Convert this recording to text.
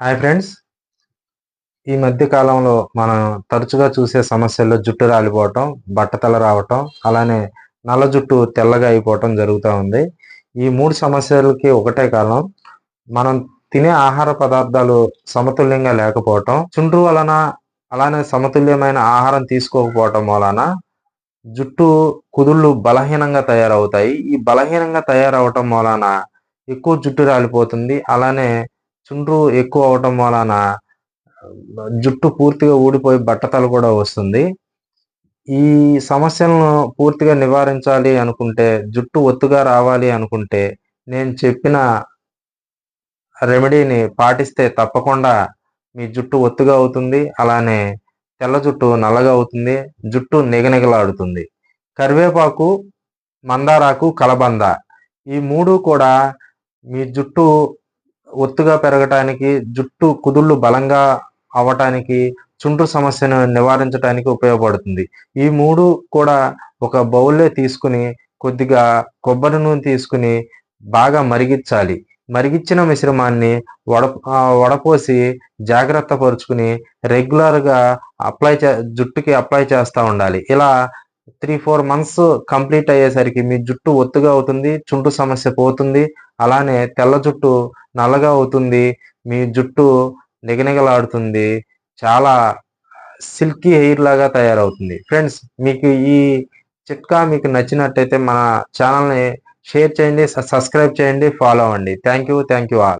Hi friends ఈ మధ్య కాలంలో మనం తరచుగా చూసే సమస్యల్లో జుట్టు రాలిపోవటం బట్టతల రావటం అలానే నల్ల జుట్టు తెల్లగా అయిపోవటం జరుగుతూ ఉంది. ఈ మూడు సమస్యలకి ఒకటే కారణం మనం తినే ఆహార పదార్థాలు సమతుల్యంగా లేకపోవటం చుండ్రు వలన అలానే సమతుల్యమైన ఆహారం తీసుకోకపోవటం వలన జుట్టు కుదుళ్ళు బలహీనంగా తయారవుతాయి. ఈ బలహీనంగా తయారవటం వలన ఎక్కువ జుట్టు రాలిపోతుంది. అలానే చుండ్రు ఎక్కువ అవటం వలన జుట్టు పూర్తిగా ఊడిపోయి బట్టతలు కూడా వస్తుంది. ఈ సమస్యలను పూర్తిగా నివారించాలి అనుకుంటే జుట్టు ఒత్తుగా రావాలి అనుకుంటే నేను చెప్పిన రెమెడీని పాటిస్తే తప్పకుండా మీ జుట్టు ఒత్తుగా అవుతుంది. అలానే తెల్ల జుట్టు నల్లగా అవుతుంది. జుట్టు నిగనిగలాడుతుంది. కరివేపాకు మందారాకు కలబంద ఈ మూడు కూడా మీ జుట్టు ఒత్తుగా పెరగటానికి జుట్టు కుదుళ్ళు బలంగా అవ్వటానికి చుండ్రు సమస్యను నివారించడానికి ఉపయోగపడుతుంది. ఈ మూడు కూడా ఒక బౌల్లే తీసుకుని కొద్దిగా కొబ్బరి నూనె తీసుకుని బాగా మరిగించాలి. మరిగించిన మిశ్రమాన్ని వడ వడపోసి జాగ్రత్త పరుచుకుని రెగ్యులర్గా అప్లై చే జుట్టుకి అప్లై చేస్తూ ఉండాలి. ఇలా త్రీ ఫోర్ మంత్స్ కంప్లీట్ అయ్యేసరికి మీ జుట్టు ఒత్తుగా అవుతుంది చుంటు సమస్య పోతుంది. అలానే తెల్ల జుట్టు నల్లగా అవుతుంది మీ జుట్టు నిగనిగలాడుతుంది చాలా సిల్కీ హెయిర్ లాగా తయారవుతుంది. ఫ్రెండ్స్ మీకు ఈ చిట్కా మీకు నచ్చినట్టయితే మన ఛానల్ని షేర్ చేయండి సబ్స్క్రైబ్ చేయండి ఫాలో అవ్వండి. Thank you thank you all.